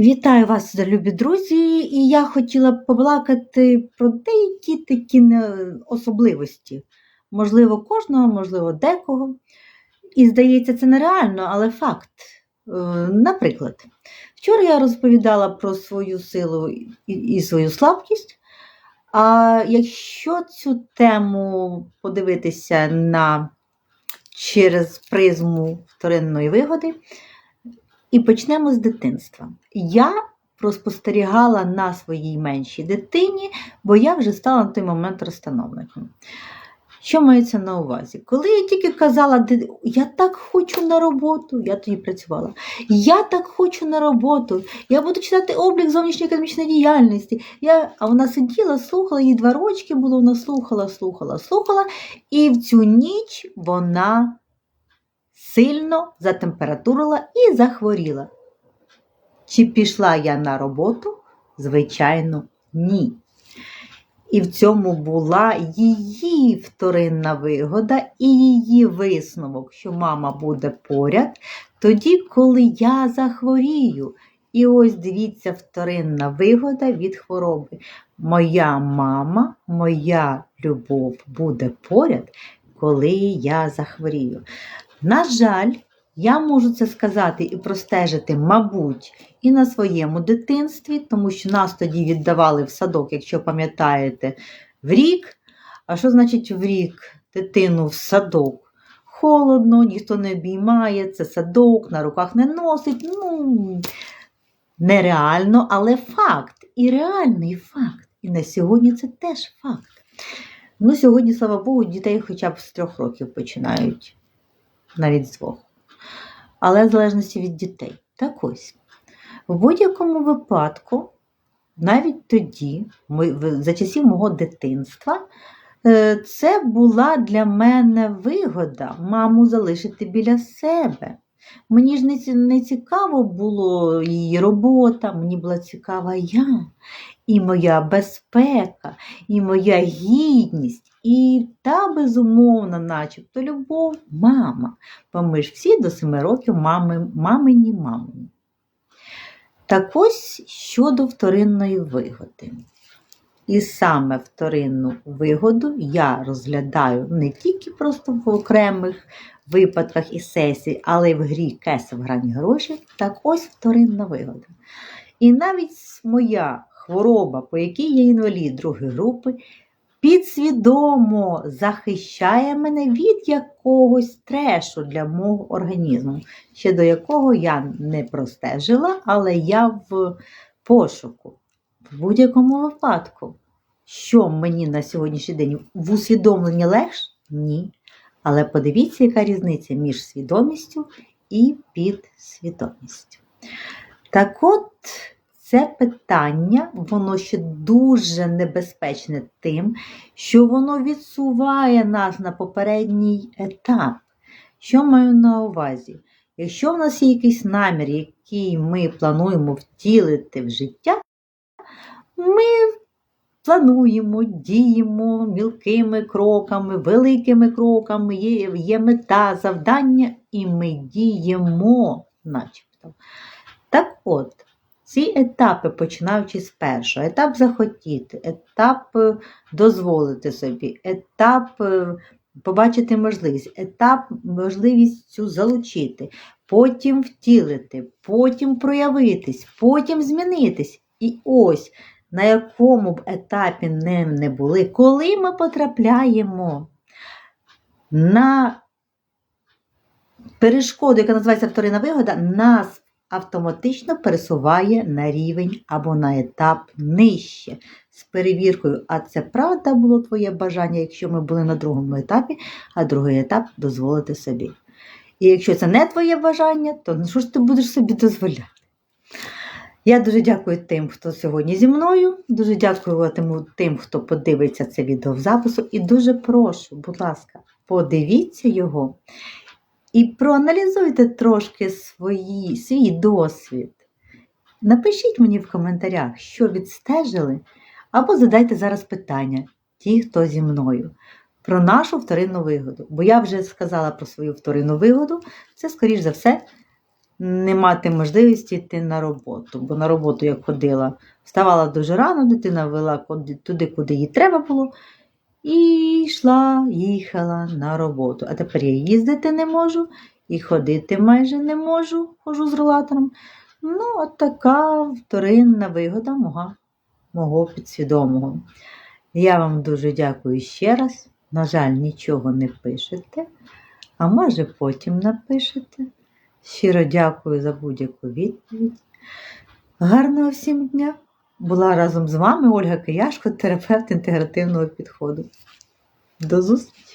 Вітаю вас, любі друзі! І я хотіла б побалакати про деякі такі особливості. Можливо, кожного, можливо, декого. І здається, це нереально, але факт. Е, Наприклад, вчора я розповідала про свою силу і, і свою слабкість. А якщо цю тему подивитися на через призму вторинної вигоди, і почнемо з дитинства. Я проспостерігала на своїй меншій дитині, бо я вже стала на той момент розстановником. Що мається на увазі? Коли я тільки казала, я так хочу на роботу, я тоді працювала. Я так хочу на роботу, я буду читати облік зовнішньої економічної діяльності. Я... А вона сиділа, слухала, їй два рочки було, вона слухала, слухала, слухала. І в цю ніч вона сильно затемпературила і захворіла. Чи пішла я на роботу? Звичайно, ні. І в цьому була її вторинна вигода і її висновок, що мама буде поряд, тоді, коли я захворію. І ось дивіться, вторинна вигода від хвороби. Моя мама, моя любов буде поряд, коли я захворію. На жаль, я можу це сказати і простежити, мабуть, і на своєму дитинстві, тому що нас тоді віддавали в садок, якщо пам'ятаєте, в рік. А що значить в рік дитину в садок? Холодно, ніхто не обіймає, це садок, на руках не носить. Ну, нереально, але факт. І реальний факт. І на сьогодні це теж факт. Ну, сьогодні, слава Богу, дітей хоча б з трьох років починають навіть з двох. Але в залежності від дітей. Так ось. В будь-якому випадку, навіть тоді, за часів мого дитинства, е, це була для мене вигода маму залишити біля себе. Мені ж не цікаво було її робота, мені була цікава я, і моя безпека, і моя гідність, і та безумовна, начебто, любов, мама. Бо ми ж всі до семи років мами, мамині мамині. Так ось щодо вторинної вигоди. І саме вторинну вигоду я розглядаю не тільки просто в окремих випадках і сесій, але й в грі кеса в грані гроші. Так ось вторинна вигода. І навіть моя хвороба, по якій я інвалід другої групи, підсвідомо захищає мене від якогось трешу для мого організму, ще до якого я не простежила, але я в пошуку. В будь-якому випадку, що мені на сьогоднішній день в усвідомленні легше? Ні. Але подивіться, яка різниця між свідомістю і підсвідомістю. Так от, це питання, воно ще дуже небезпечне тим, що воно відсуває нас на попередній етап. Що маю на увазі? Якщо в нас є якийсь намір, який ми плануємо втілити в життя, ми плануємо, діємо мілкими кроками, великими кроками, є, є мета, завдання, і ми діємо, начебто. Так от, ці етапи, починаючи з першого, етап захотіти, етап е, дозволити собі, етап е, побачити можливість, етап можливість цю залучити, потім втілити, потім проявитись, потім змінитись. І ось на якому б етапі не, не були, коли ми потрапляємо на перешкоду, яка називається вторинна вигода, нас автоматично пересуває на рівень або на етап нижче з перевіркою. А це правда було твоє бажання, якщо ми були на другому етапі, а другий етап дозволити собі. І якщо це не твоє бажання, то ну, що ж ти будеш собі дозволяти? Я дуже дякую тим, хто сьогодні зі мною. Дуже дякую тим, тим, хто подивиться це відео в запису. І дуже прошу, будь ласка, подивіться його і проаналізуйте трошки свої, свій досвід. Напишіть мені в коментарях, що відстежили, або задайте зараз питання, ті, хто зі мною, про нашу вторинну вигоду. Бо я вже сказала про свою вторинну вигоду, це, скоріш за все, не мати можливості йти на роботу. Бо на роботу, як ходила, вставала дуже рано, дитина вела туди, куди їй треба було, і йшла, їхала на роботу. А тепер я їздити не можу і ходити майже не можу, хожу з рулатором. Ну, от така вторинна вигода мого, мого підсвідомого. Я вам дуже дякую ще раз. На жаль, нічого не пишете, а може потім напишете. Щиро дякую за будь-яку відповідь. Гарного всім дня! Була разом з вами Ольга Кияшко, терапевт інтегративного підходу. До зустрічі!